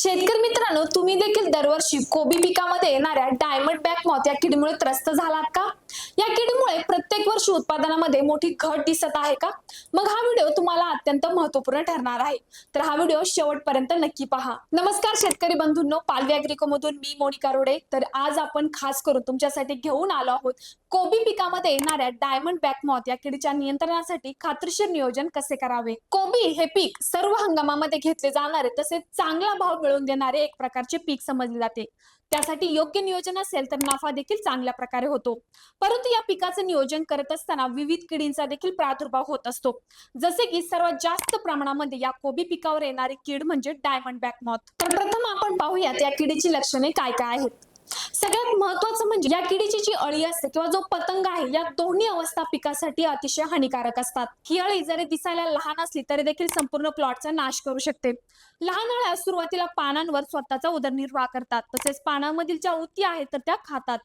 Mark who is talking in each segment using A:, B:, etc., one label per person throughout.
A: शेतकरी मित्रांनो तुम्ही देखील दरवर्षी कोबी पिकामध्ये येणाऱ्या डायमंड बॅक मॉथ या किडीमुळे त्रस्त झालात का? या किडीमुळे प्रत्येक वर्षी उत्पादनामध्ये मोठी घट दिसत आहे का? मग हा व्हिडिओ तुम्हाला अत्यंत महत्त्वपूर्ण ठरणार आहे. तर हा व्हिडिओ शेवटपर्यंत नक्की पहा. नमस्कार शेतकरी बंधूंनो पालवी अॅग्रिको मधून मी मोनिका रोडे. तर आज आपण खास करून तुमच्यासाठी घेऊन आलो आहोत कोबी पिकामध्ये येणाऱ्या डायमंड बॅक मॉथ या किडीच्या नियंत्रणासाठी खात्रीशीर नियोजन कसे करावे? कोबी हे पीक सर्व हंगामामध्ये घेतले जाणारे तसेच चांगला भाव मिळवून देणारे एक प्रकारचे पीक समजले जाते. त्यासाठी योग्य नियोजन असेल तर नफा देखील चांगल्या प्रकारे होतो. परंतु या पिकाचं नियोजन करत असताना विविध किडींचा देखील प्रादुर्भाव होत असतो. जसे की सर्वात जास्त प्रमाणामध्ये या कोबी पिकावर येणारी कीड म्हणजे डायमंड बॅक मॉथ तर प्रथम आपण पाहूयात या किडीची लक्षणे काय काय आहेत. सगळ्यात महत्वाचं म्हणजे या किडीची जी अळी असते किंवा जो पतंग आहे या दोन्ही अवस्था पिकासाठी अतिशय हानिकारक असतात. ही अळी जरी दिसायला लहान असली तरी देखील संपूर्ण प्लॉटचा नाश करू शकते. लहान अळ्या सुरुवातीला पानांवर स्वतःचा उदरनिर्वाह करतात तसेच पानांमधील ज्या उती आहेत तर त्या खातात.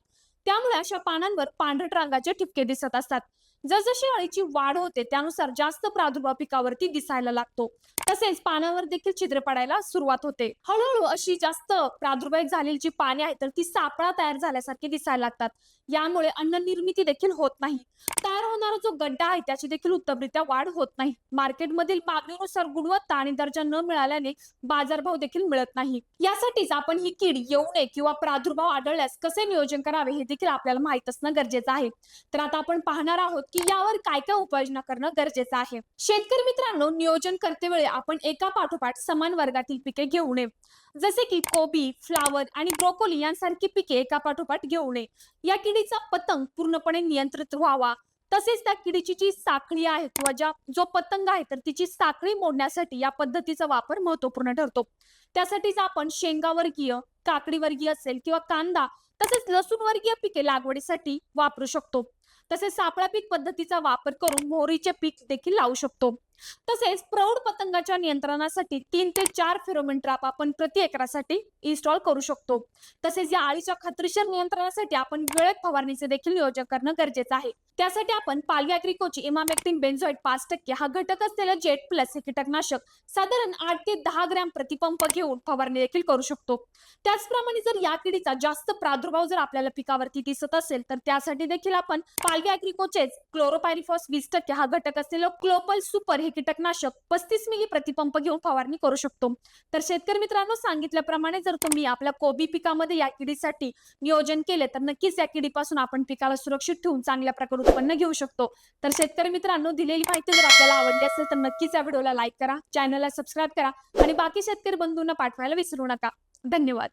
A: त्यामुळे अशा पानांवर पांढरट रंगाचे ठिपके दिसत असतात. जसजशी अळीची वाढ होते त्यानुसार जास्त प्रादुर्भाव पिकावरती दिसायला लागतो. तसेच पानावर देखील छिद्र पडायला सुरुवात होते. हळूहळू अशी जास्त प्रादुर्भाव झालेली जी पाने आहेत तर ती सापळा तयार झाल्यासारखी दिसायला लागतात. यामुळे अन्न निर्मिती देखील होत नाही. तयार होणारा जो गड्डा आहे त्याची देखील उत्तमरित्या वाढ होत नाही. मार्केटमधील मागणीनुसार गुणवत्ता आणि दर्जा न मिळाल्याने बाजारभाव देखील मिळत नाही. यासाठीच आपण ही कीड येऊ नये किंवा प्रादुर्भाव आढळल्यास कसे नियोजन करावे हे देखील आपल्याला माहीत असणं गरजेचं आहे. तर आता आपण पाहणार आहोत की यावर काय काय उपाययोजना करणं गरजेचं आहे? शेतकरी मित्रांनो नियोजन करते वेळी आपण एका पाठोपाठ समान वर्गातील पिके घेऊ नये. जसे की कोबी फ्लावर आणि ब्रोकोली यांसारखी पिके एका पाठोपाठ घेऊ नये. या किडीचा पतंग पूर्णपणे नियंत्रित व्हावा. तसेच त्या किडीची जी साखळी आहे किंवा ज्या जो पतंग आहे तर तिची साखळी मोडण्यासाठी या पद्धतीचा वापर महत्त्वपूर्ण ठरतो. त्यासाठीच आपण शेंगा वर्गीय काकडी वर्गीय असेल किंवा कांदा तसेच लसूण वर्गीय पिके लागवडीसाठी वापरू शकतो. तसेच सापळा पीक पद्धतीचा वापर करून मोहरीचे पीक देखील लावू शकतो. तसेच प्रौढ पतंगाच्या नियंत्रणासाठी तीन ते चार फेरोमेन ट्रॅप आपण प्रति एकरासाठी इन्स्टॉल करू शकतो. तसेच या अळीच्या खात्रीशीर नियंत्रणासाठी आपण वेळेत फवारणीचे देखील नियोजन करणं गरजेचं आहे. त्यासाठी आपण पालवी अॅग्रिकोची इमामेक्टिन बेन्झोइड पाच टक्के हा घटक असलेला जेट प्लस हे कीटकनाशक साधारण आठ ते दहा ग्रॅम प्रतिपंप घेऊन फवारणी देखील करू शकतो. त्याचप्रमाणे जर या किडीचा जास्त प्रादुर्भाव जर आपल्याला पिकावरती दिसत असेल तर त्यासाठी देखील आपण पालवी अॅग्रिकोचेच क्लोरोपायरिफॉस वीस टक्के हा घटक असलेलं क्लोपल सुपर हे कीटकनाशक पस्तीस मिली प्रतिपंप घेऊन फवारणी करू शकतो. तर शेतकरी मित्रांनो सांगितल्याप्रमाणे जर तुम्ही आपल्या कोबी पिकामध्ये या किडीसाठी नियोजन केले तर नक्कीच या किडीपासून आपण पिकाला सुरक्षित ठेवून चांगल्या प्रकारे उत्पन्न घेऊ शकतो. तर शेतकरी मित्रांनो दिलेली माहिती जर आपल्याला आवडली असेल तर नक्कीच या व्हिडिओला लाईक करा चॅनलला सबस्क्राईब करा आणि बाकी शेतकरी बंधूंना पाठवायला विसरू नका. धन्यवाद.